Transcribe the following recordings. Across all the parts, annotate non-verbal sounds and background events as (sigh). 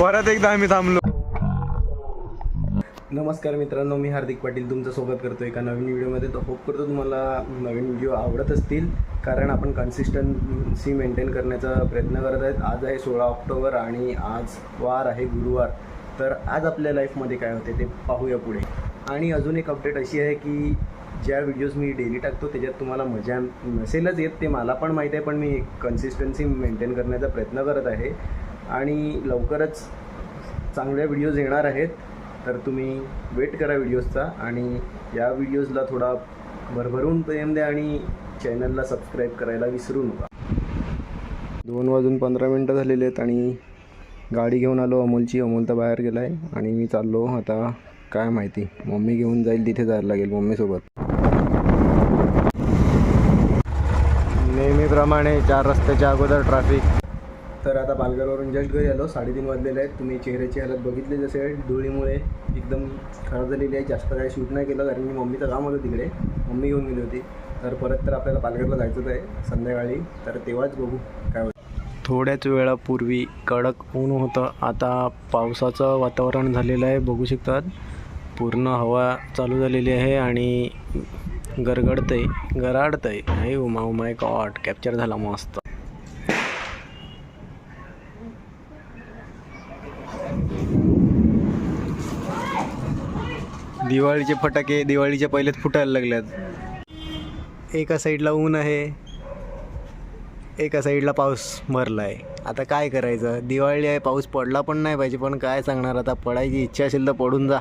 परत एकदा आम्ही थांबलो. नमस्कार मित्रांनो मी हार्दिक पाटील तुमचं स्वागत करतो एका नवीन व्हिडिओमध्ये. तर होप करतो तुम्हाला नवीन व्हिडिओ आवडत असतील कारण आपण कन्सिस्टन्सी मेंटेन करण्याचा प्रयत्न करत आहेत. आज आहे सोळा ऑक्टोबर आणि आज वार आहे गुरुवार. तर आज आपल्या लाईफमध्ये काय होते ते पाहूया पुढे. आणि अजून एक अपडेट अशी आहे की ज्या व्हिडिओज मी डेली टाकतो त्याच्यात तुम्हाला मजा नसेलच येत ते मला पण माहीत आहे पण मी कन्सिस्टन्सी मेंटेन करण्याचा प्रयत्न करत आहे. आणि लवकरच चांगल्या व्हिडिओज येणार आहेत. तर तुम्ही वेट करा व्हिडिओजचा आणि या व्हिडिओजला थोडा भरभरून प्रेम द्या आणि चॅनलला सबस्क्राईब करायला विसरू नका. दोन वाजून पंधरा मिनटं झालेली आहेत आणि गाडी घेऊन आलो अमोलची. अमोल तर बाहेर गेला आहे आणि मी चाललो. आता काय माहिती मम्मी घेऊन जाईल तिथे जायला लागेल मम्मीसोबत. नेहमीप्रमाणे चार रस्त्याच्या अगोदर ट्रॅफिक तर आता पालघरवरून जस्ट घरी आलो. साडेतीन वाजलेले आहेत. तुम्ही चेहऱ्याची हालत बघितली जसे धुळीमुळे एकदम खराब झालेली आहे. जास्त काही शूट नाही केलं कारण मी मम्मीचं काम होतं तिकडे. मम्मी घेऊन गेली होती. तर परत तर आपल्याला पालघरला जायचंच आहे संध्याकाळी. तर तेव्हाच बघू काय होतं. थोड्याच वेळापूर्वी कडक ऊन होतं. आता पावसाचं वातावरण झालेलं आहे. बघू शकतात. पूर्ण हवा चालू झालेली आहे आणि गरगडतंय गराडतंय. आहे उमा उमाय गॉड कॅप्चर झाला मस्त. दिवाळीचे फटाके दिवाळीच्या पहिलेच फुटायला लागल्यात. एका साईडला ऊन आहे. एका साईडला पाऊस भरला आहे आता काय करायचं? दिवाळी आहे पाऊस पडला पण नाही पाहिजे. पण काय सांगणार आता? पडायची इच्छा असेल तर पडून जा.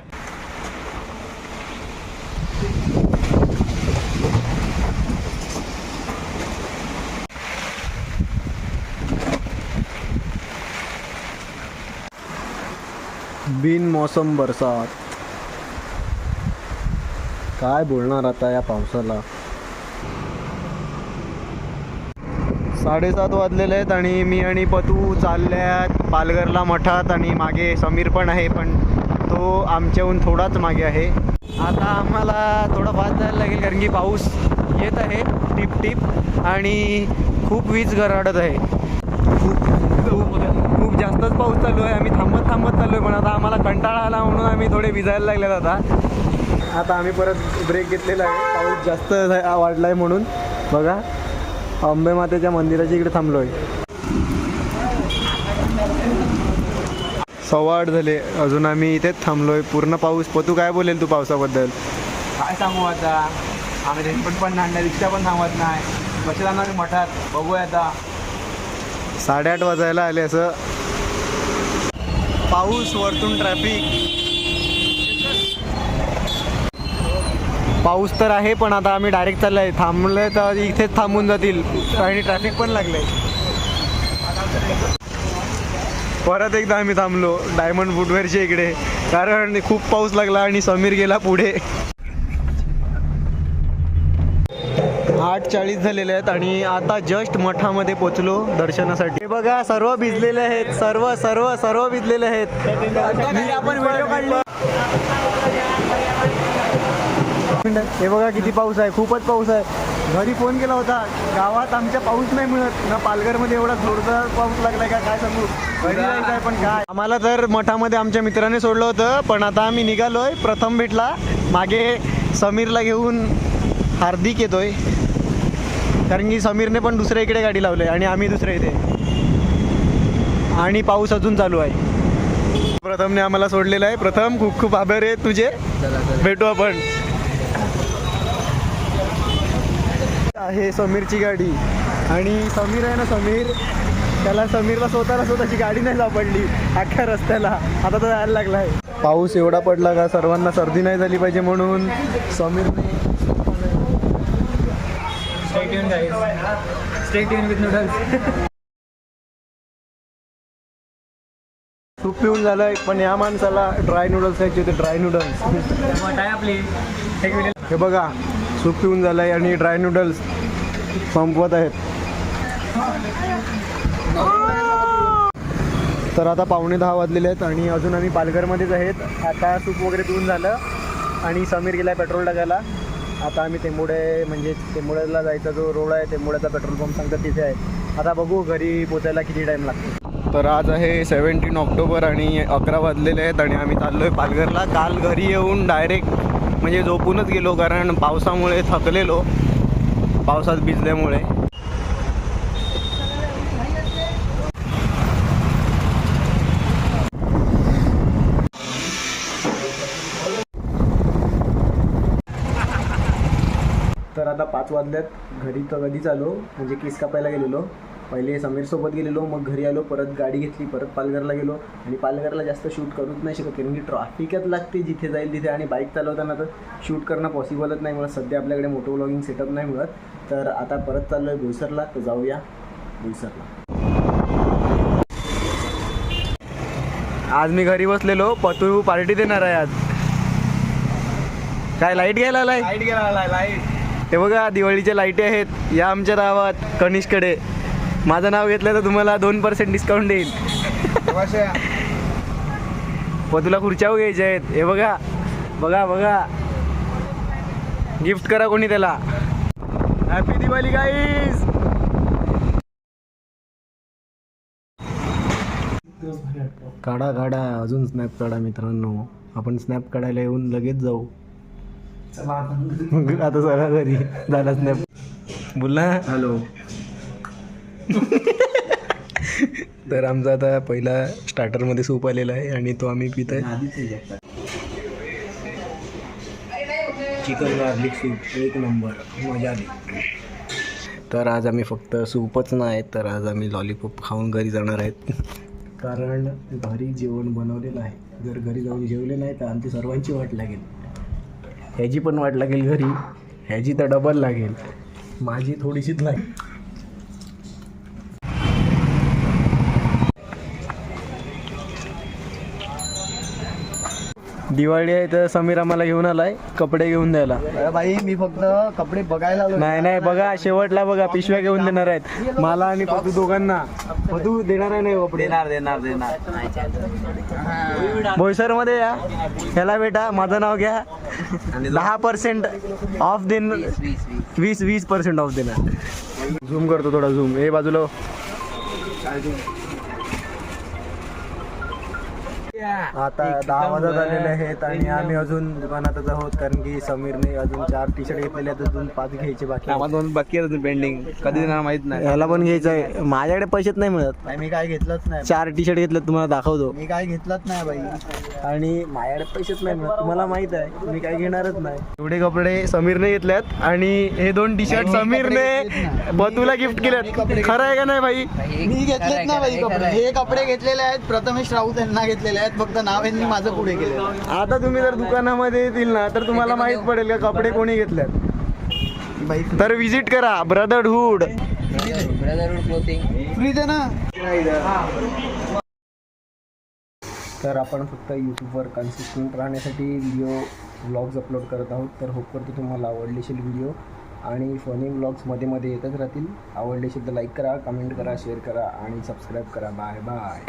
बिन मौसम बरसात. काय बोलणार आता या पावसाला? साडेसात वाजलेले आहेत आणि मी आणि पतू चालल्यात पालघरला मठात आणि मागे समीर पण आहे पण तो आमच्याहून थोडाच मागे आहे. आता आम्हाला थोडं फास्ट जायला लागेल कारण की पाऊस येत आहे टिप टिप आणि खूप वीज गराडत आहे. खूप खूप खूप जास्तच पाऊस चालू आहे आम्ही थांबत थांबत चालू आहे पण आता आम्हाला कंटाळा आला म्हणून आम्ही थोडे भिजायला लागलेत आता. आता आम्ही परत ब्रेक घेतलेला आहे. पाऊस जास्त वाढला आहे म्हणून. बघा अंबे मातेच्या मंदिराच्या इकडे थांबलो आहे सव्वा आठ झाले. अजून आम्ही इथेच थांबलोय. पूर्ण पाऊस. पतू काय बोलेल तू पावसाबद्दल? काय सांगू आता? आम्ही रेनकोट पण आणलं रिक्षा पण थांबत नाही. कसे जाणार मठात? बघूया आता. साडेआठ वाजायला आले असं. पाऊस वरतून ट्रॅफिक पाऊस तर आहे पण आता आम्ही डायरेक्ट चाललं आहे थांबलं तर इथेच थांबून जातील. आणि ट्रॅफिक पण लागलंय. परत एकदा आम्ही थांबलो डायमंड फुटवेअरच्या इकडे. कारण खूप पाऊस लागला आणि समीर गेला पुढे. आठ चाळीस झालेले आहेत आणि आता जस्ट मठामध्ये पोचलो दर्शनासाठी. हे बघा सर्व भिजलेले आहेत. सर्व सर्व सर्व भिजलेले आहेत. आपण व्हिडिओ काढले. हे बघा किती पाऊस आहे. खूपच पाऊस आहे. घरी फोन केला होता. गावात आमच्या पाऊस नाही मिळत. ना पालघरमध्ये एवढा जोरदार पाऊस लागलाय का काय सांगू? घरी जायचं पण काय? आम्हाला तर मठामध्ये आमच्या मित्राने सोडलं होतं पण आता आम्ही निघालोय. प्रथम भेटला. मागे समीरला घेऊन हार्दिक येतोय. कारण की समीरने पण दुसऱ्या इकडे गाडी लावली आणि आम्ही दुसऱ्या इथे. आणि पाऊस अजून चालू आहे. प्रथमने आम्हाला सोडलेलं आहे. प्रथम खूप खूप आभार आहे तुझे. भेटू आपण. आहे समीरची गाडी. आणि समीर आहे ना समीर त्याला समीरला स्वतःला स्वतःची गाडी नाही सापडली अख्ख्या रस्त्याला. आता तो जायला लागला आहे पाऊस एवढा पडला का सर्वांना सर्दी नाही झाली पाहिजे म्हणून समीरने विथ नूडल्स सूप पिऊन झालंय पण या माणसाला ड्राय नूडल्स खायचे होते ड्राय नूडल्स काय आपली. हे बघा सूप पिऊन झालंय आणि ड्राय नूडल्स संपवत आहेत. तर आता पावणे दहा वाजलेले आहेत आणि अजून आम्ही पालघरमध्येच आहेत. आता सूप वगैरे पिऊन झालं आणि समीर गेला पेट्रोल टाकायला. आता आम्ही तेंबुडे म्हणजे तेंबुड्याला जायचा जो रोड आहे तेंबुड्याचा पेट्रोल पंप सांगतात तिथे आहे. आता बघू घरी पोचायला किती टाईम लागतो. तर आज आहे सेवन्टीन ऑक्टोबर आणि अकरा वाजलेले आहेत आणि आम्ही चाललो आहे पालघरला. काल घरी येऊन डायरेक्ट म्हणजे झोपूनच गेलो कारण पावसामुळे थकलेलो. पावसात भिजल्यामुळे. तर आता पाच वाजल्यात. घरी तर कधीच आलो म्हणजे केस कापायला गेलेलो. पहिले समीरसोबत गेलेलो मग घरी आलो परत गाडी घेतली परत पालघरला गेलो. आणि पालघरला जास्त शूट करूच नाही शकत कारण की ट्रॉफिकच लागते जिथे जाईल तिथे आणि बाईक चालवताना तर शूट करणं पॉसिबलच नाही मिळत. सध्या आपल्याकडे मोटो व्लॉगिंग सेटअप नाही मिळत. तर आता परत चाललो आहे बोईसरला तर जाऊया बोईसरला आज मी घरी बसलेलो पतू पार्टी देणार आहे आज. काय लाइट घ्यायला लाइट गेला लाइट हे बघा दिवाळीच्या लाईटी आहेत या आमच्या गावात कनिष्कडे माझं नाव घेतलं तर तुम्हाला दोन पर्सेंट डिस्काउंट देईल. व तुला खुर्च्या घ्यायच्या आहेत. हे बघा. बघा बघा. गिफ्ट करा कोणी त्याला. हॅपी दिवाळी गाईज काढा काढा. अजून स्नॅप काढा मित्रांनो. आपण स्नॅप काढायला येऊन लगेच जाऊ. (laughs) आता. चला घरी. झाला स्नॅप बोल ना. हॅलो (laughs) तर आमचा आता पहिला स्टार्टरमध्ये सूप आलेला आहे आणि तो आम्ही पित आहे. चिकन गार्लिक सूप एक नंबर. मजा आली. तर आज आम्ही फक्त सूपच नाही तर आज आम्ही लॉलीपॉप खाऊन घरी जाणार आहेत. कारण घरी जेवण बनवलेलं आहे. जर घरी जाऊन जेवले नाही तर आमची सर्वांची वाट लागेल. ह्याची पण वाट लागेल घरी. ह्याची तर डबल लागेल. माझी थोडीशीच लागेल दिवाळी आहे तर समीर आम्हाला घेऊन आलाय कपडे घेऊन द्यायला. भाई मी फक्त कपडे बघायला आलो नाही नाही बघा शेवटला बघा पिशव्या घेऊन देणार आहेत. मला आणि पतू दोघांना. पतू देणार आहे नाही कपडे? देणार देणार देणार. बोईसरमध्ये या. ह्याला बेटा माझं नाव घ्या. दहा पर्सेंट ऑफ देण वीस वीस पर्सेंट ऑफ देणार. झूम करतो थोडा झूम हे. बाजूला आता दहा वाजत आलेले आहेत आणि आम्ही अजून दुकानातच आहोत कारण की समीरने अजून चार टी शर्ट घेतलेले आहेत अजून पाच घ्यायचे बाकी. आम्हाला दोन बाकी आहे पेंडिंग कधी देणार माहीत नाही. ह्याला पण घ्यायचं आहे. माझ्याकडे पैसेच नाही मिळत. मी काय घेतलंच नाही. चार टी शर्ट घेतले तुम्हाला दाखवतो. मी काय घेतलंच नाही बाई. आणि माझ्याकडे पैसेच नाही मिळत. तुम्हाला माहीत आहे. मी काय घेणारच नाही. एवढे कपडे समीरने घेतल्यात आणि हे दोन टी शर्ट समीरने बतूला गिफ्ट केल्यात खरं आहे का नाही भाई मी घेतलेत ना बाई कपडे. हे कपडे घेतलेले आहेत. प्रथमेश राऊत यांना घेतलेले आहेत. फक्त नाव यांनी माझं पुढे आहे. आता तुम्ही जर दुकानामध्ये येतील ना तर तुम्हाला माहीत पडेल का कपडे कोणी घेतल्यात? बाई तर विजिट करा ब्रदरहूड फ्री दे ना. तर आपण फक्त यूट्यूबवर कन्सिस्टंट राहण्यासाठी व्हिडिओ व्लॉग्स अपलोड करत आहोत. तर होप करतो तुम्हाला आवडले असेल व्हिडिओ आणि फनी व्लॉग्समध्ये मध्ये येतच राहतील. आवडले असेल तर लाईक करा कमेंट करा शेअर करा आणि सबस्क्राईब करा. Bye bye